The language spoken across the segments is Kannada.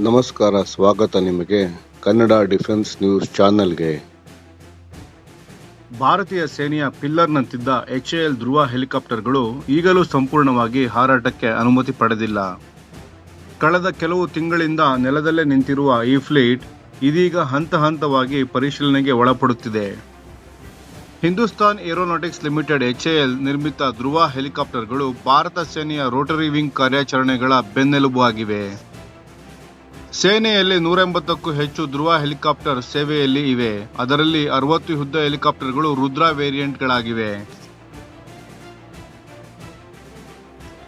ನಮಸ್ಕಾರ, ಸ್ವಾಗತ ನಿಮಗೆ ಕನ್ನಡ ಡಿಫೆನ್ಸ್ ನ್ಯೂಸ್ ಚಾನೆಲ್ಗೆ. ಭಾರತೀಯ ಸೇನೆಯ ಪಿಲ್ಲರ್ನಂತಿದ್ದ ಎಲ್ ಧ್ರುವ ಹೆಲಿಕಾಪ್ಟರ್ಗಳು ಈಗಲೂ ಸಂಪೂರ್ಣವಾಗಿ ಹಾರಾಟಕ್ಕೆ ಅನುಮತಿ ಪಡೆದಿಲ್ಲ. ಕಳೆದ ಕೆಲವು ತಿಂಗಳಿಂದ ನೆಲದಲ್ಲೇ ನಿಂತಿರುವ ಈ ಫ್ಲೀಟ್ ಇದೀಗ ಹಂತ ಹಂತವಾಗಿ ಪರಿಶೀಲನೆಗೆ ಒಳಪಡುತ್ತಿದೆ. ಹಿಂದೂಸ್ತಾನ್ ಏರೋನಾಟಿಕ್ಸ್ ಲಿಮಿಟೆಡ್ ಎಚ್ಎಎಲ್ ನಿರ್ಮಿತ ಧ್ರುವ ಹೆಲಿಕಾಪ್ಟರ್ಗಳು ಭಾರತ ಸೇನೆಯ ರೋಟರಿ ವಿಂಗ್ ಕಾರ್ಯಾಚರಣೆಗಳ ಬೆನ್ನೆಲುಬು ಆಗಿವೆ. ಸೇನೆಯಲ್ಲಿ ನೂರ ಎಂಬತ್ತಕ್ಕೂ ಹೆಚ್ಚು ಧ್ರುವ ಹೆಲಿಕಾಪ್ಟರ್ ಸೇವೆಯಲ್ಲಿ ಇವೆ. ಅದರಲ್ಲಿ ಅರವತ್ತು ಯುದ್ಧ ಹೆಲಿಕಾಪ್ಟರ್ಗಳು ರುದ್ರ ವೇರಿಯಂಟ್ಗಳಾಗಿವೆ.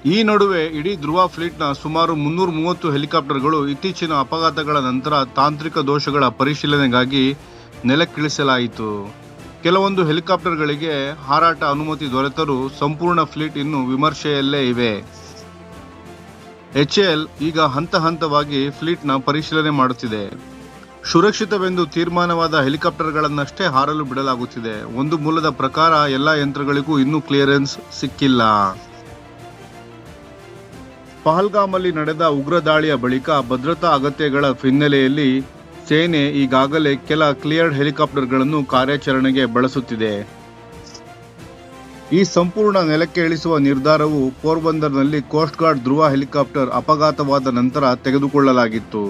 ಈ ನಡುವೆ ಇಡೀ ಧ್ರುವ ಫ್ಲೀಟ್ನ ಸುಮಾರು ಮುನ್ನೂರ ಮೂವತ್ತು ಹೆಲಿಕಾಪ್ಟರ್ಗಳು ಇತ್ತೀಚಿನ ಅಪಘಾತಗಳ ನಂತರ ತಾಂತ್ರಿಕ ದೋಷಗಳ ಪರಿಶೀಲನೆಗಾಗಿ ನೆಲಕ್ಕಿಳಿಸಲಾಯಿತು. ಕೆಲವೊಂದು ಹೆಲಿಕಾಪ್ಟರ್ಗಳಿಗೆ ಹಾರಾಟ ಅನುಮತಿ ದೊರೆತರೂ ಸಂಪೂರ್ಣ ಫ್ಲೀಟ್ ಇನ್ನು ವಿಮರ್ಶೆಯಲ್ಲೇ ಇವೆ. ಎಚ್ಎಎಲ್ ಈಗ ಹಂತ ಹಂತವಾಗಿ ಫ್ಲೀಟ್ನ ಪರಿಶೀಲನೆ ಮಾಡುತ್ತಿದೆ. ಸುರಕ್ಷಿತವೆಂದು ತೀರ್ಮಾನವಾದ ಹೆಲಿಕಾಪ್ಟರ್ಗಳನ್ನಷ್ಟೇ ಹಾರಲು ಬಿಡಲಾಗುತ್ತಿದೆ. ಒಂದು ಮೂಲದ ಪ್ರಕಾರ ಎಲ್ಲ ಯಂತ್ರಗಳಿಗೂ ಇನ್ನೂ ಕ್ಲಿಯರೆನ್ಸ್ ಸಿಕ್ಕಿಲ್ಲ. ಪಹಲ್ಗಾಮಲ್ಲಿ ನಡೆದ ಉಗ್ರ ದಾಳಿಯ ಬಳಿಕ ಭದ್ರತಾ ಅಗತ್ಯಗಳ ಹಿನ್ನೆಲೆಯಲ್ಲಿ ಸೇನೆ ಈಗಾಗಲೇ ಕೆಲ ಕ್ಲಿಯರ್ಡ್ ಹೆಲಿಕಾಪ್ಟರ್ಗಳನ್ನು ಕಾರ್ಯಾಚರಣೆಗೆ ಬಳಸುತ್ತಿದೆ. ಈ ಸಂಪೂರ್ಣ ನೆಲಕ್ಕೆ ಇಳಿಸುವ ನಿರ್ಧಾರವು ಪೋರ್ಬಂದರ್ನಲ್ಲಿ ಕೋಸ್ಟ್ ಗಾರ್ಡ್ ಧ್ರುವ ಹೆಲಿಕಾಪ್ಟರ್ ಅಪಘಾತವಾದ ನಂತರ ತೆಗೆದುಕೊಳ್ಳಲಾಗಿತ್ತು.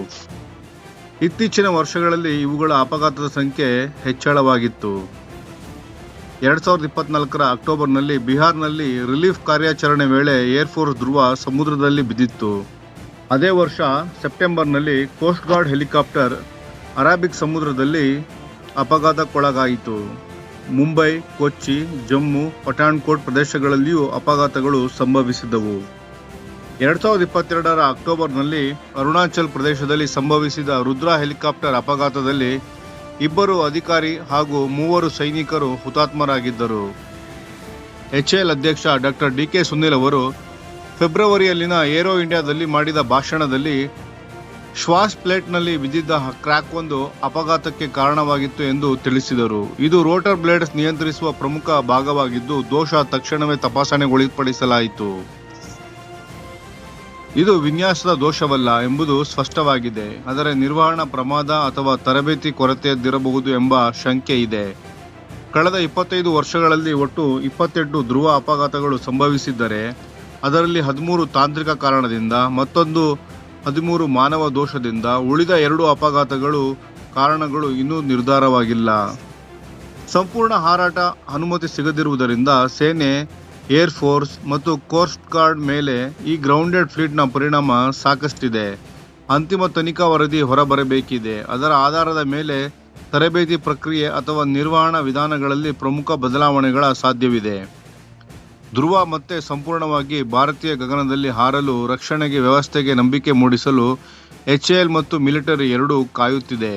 ಇತ್ತೀಚಿನ ವರ್ಷಗಳಲ್ಲಿ ಇವುಗಳ ಅಪಘಾತದ ಸಂಖ್ಯೆ ಹೆಚ್ಚಳವಾಗಿತ್ತು. ಎರಡ್ ಸಾವಿರದ ಇಪ್ಪತ್ನಾಲ್ಕರ ಅಕ್ಟೋಬರ್ನಲ್ಲಿ ಬಿಹಾರ್ನಲ್ಲಿ ರಿಲೀಫ್ ಕಾರ್ಯಾಚರಣೆ ವೇಳೆ ಏರ್ಫೋರ್ಸ್ ಧ್ರುವ ಸಮುದ್ರದಲ್ಲಿ ಬಿದ್ದಿತ್ತು. ಅದೇ ವರ್ಷ ಸೆಪ್ಟೆಂಬರ್ನಲ್ಲಿ ಕೋಸ್ಟ್ ಗಾರ್ಡ್ ಹೆಲಿಕಾಪ್ಟರ್ ಅರಾಬಿಕ್ ಸಮುದ್ರದಲ್ಲಿ ಅಪಘಾತಕ್ಕೊಳಗಾಯಿತು. ಮುಂಬೈ, ಕೊಚ್ಚಿ, ಜಮ್ಮು, ಪಠಾಣ್ಕೋಟ್ ಪ್ರದೇಶಗಳಲ್ಲಿಯೂ ಅಪಘಾತಗಳು ಸಂಭವಿಸಿದವು. ಎರಡ್ ಸಾವಿರದ ಇಪ್ಪತ್ತೆರಡರ ಅಕ್ಟೋಬರ್ನಲ್ಲಿ ಅರುಣಾಚಲ್ ಪ್ರದೇಶದಲ್ಲಿ ಸಂಭವಿಸಿದ ರುದ್ರಾ ಹೆಲಿಕಾಪ್ಟರ್ ಅಪಘಾತದಲ್ಲಿ ಇಬ್ಬರು ಅಧಿಕಾರಿ ಹಾಗೂ ಮೂವರು ಸೈನಿಕರು ಹುತಾತ್ಮರಾಗಿದ್ದರು. ಎಚ್ಎಎಲ್ ಅಧ್ಯಕ್ಷ ಡಾಕ್ಟರ್ ಡಿ ಕೆ ಸುನಿಲ್ ಅವರು ಫೆಬ್ರವರಿಯಲ್ಲಿನ ಏರೋ ಇಂಡಿಯಾದಲ್ಲಿ ಮಾಡಿದ ಭಾಷಣದಲ್ಲಿ ಶ್ವಾಸ್ ಪ್ಲೇಟ್ನಲ್ಲಿ ಬಿದ್ದಿದ್ದ ಕ್ರ್ಯಾಕ್ ಒಂದು ಅಪಘಾತಕ್ಕೆ ಕಾರಣವಾಗಿತ್ತು ಎಂದು ತಿಳಿಸಿದರು. ಇದು ರೋಟರ್ ಬ್ಲೇಡ್ಸ್ ನಿಯಂತ್ರಿಸುವ ಪ್ರಮುಖ ಭಾಗವಾಗಿದ್ದು, ದೋಷ ತಕ್ಷಣವೇ ತಪಾಸಣೆಗೊಳಪಡಿಸಲಾಯಿತು. ಇದು ವಿನ್ಯಾಸದ ದೋಷವಲ್ಲ ಎಂಬುದು ಸ್ಪಷ್ಟವಾಗಿದೆ. ಆದರೆ ನಿರ್ವಹಣಾ ಪ್ರಮಾದ ಅಥವಾ ತರಬೇತಿ ಕೊರತೆಯದ್ದಿರಬಹುದು ಎಂಬ ಶಂಕೆ ಇದೆ. ಕಳೆದ ಇಪ್ಪತ್ತೈದು ವರ್ಷಗಳಲ್ಲಿ ಒಟ್ಟು ಇಪ್ಪತ್ತೆಂಟು ಧ್ರುವ ಅಪಘಾತಗಳು ಸಂಭವಿಸಿದ್ದರೆ, ಅದರಲ್ಲಿ ಹದಿಮೂರು ತಾಂತ್ರಿಕ ಕಾರಣದಿಂದ ಮತ್ತೊಂದು ಹದಿಮೂರು ಮಾನವ ದೋಷದಿಂದ ಉಳಿದ ಎರಡು ಅಪಘಾತಗಳು ಕಾರಣಗಳು ಇನ್ನೂ ನಿರ್ಧಾರವಾಗಿಲ್ಲ. ಸಂಪೂರ್ಣ ಹಾರಾಟ ಅನುಮತಿ ಸಿಗದಿರುವುದರಿಂದ ಸೇನೆ, ಏರ್ ಫೋರ್ಸ್ ಮತ್ತು ಕೋಸ್ಟ್ ಗಾರ್ಡ್ ಮೇಲೆ ಈ ಗ್ರೌಂಡೆಡ್ ಫ್ಲೀಟ್ನ ಪರಿಣಾಮ ಸಾಕಷ್ಟಿದೆ. ಅಂತಿಮ ತನಿಖಾ ವರದಿ ಹೊರಬರಬೇಕಿದೆ. ಅದರ ಆಧಾರದ ಮೇಲೆ ತರಬೇತಿ ಪ್ರಕ್ರಿಯೆ ಅಥವಾ ನಿರ್ವಹಣಾ ವಿಧಾನಗಳಲ್ಲಿ ಪ್ರಮುಖ ಬದಲಾವಣೆಗಳ ಸಾಧ್ಯವಿದೆ. ಧ್ರುವ ಮತ್ತೆ ಸಂಪೂರ್ಣವಾಗಿ ಭಾರತೀಯ ಗಗನದಲ್ಲಿ ಹಾರಲು, ರಕ್ಷಣೆಗೆ ವ್ಯವಸ್ಥೆಗೆ ನಂಬಿಕೆ ಮೂಡಿಸಲು ಎಚ್ಎಎಲ್ ಮತ್ತು ಮಿಲಿಟರಿ ಎರಡೂ ಕಾಯುತ್ತಿದೆ.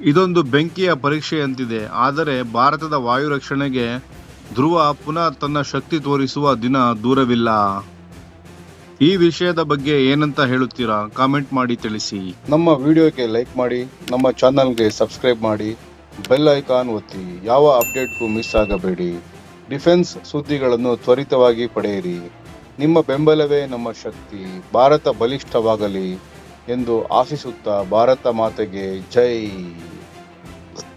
ಇದೊಂದು ಬೆಂಕಿಯ ಪರೀಕ್ಷೆಯಂತಿದೆ. ಆದರೆ ಭಾರತದ ವಾಯು ರಕ್ಷಣೆಗೆ ಧ್ರುವ ಪುನಃ ತನ್ನ ಶಕ್ತಿ ತೋರಿಸುವ ದಿನ ದೂರವಿಲ್ಲ. ಈ ವಿಷಯದ ಬಗ್ಗೆ ಏನಂತ ಹೇಳುತ್ತೀರಾ? ಕಾಮೆಂಟ್ ಮಾಡಿ ತಿಳಿಸಿ. ನಮ್ಮ ವಿಡಿಯೋಗೆ ಲೈಕ್ ಮಾಡಿ, ನಮ್ಮ ಚಾನಲ್ಗೆ ಸಬ್ಸ್ಕ್ರೈಬ್ ಮಾಡಿ ಬೆಲ್ ಐಕಾನ್ ಒತ್ತಿ, ಯಾವ ಅಪ್ಡೇಟ್ಗೂ ಮಿಸ್ ಆಗಬೇಡಿ. ಡಿಫೆನ್ಸ್ ಸುದ್ದಿಗಳನ್ನು ತ್ವರಿತವಾಗಿ ಪಡೆಯಿರಿ. ನಿಮ್ಮ ಬೆಂಬಲವೇ ನಮ್ಮ ಶಕ್ತಿ. ಭಾರತ ಬಲಿಷ್ಠವಾಗಲಿ ಎಂದು ಆಶಿಸುತ್ತಾ ಭಾರತ ಮಾತೆಗೆ ಜೈ.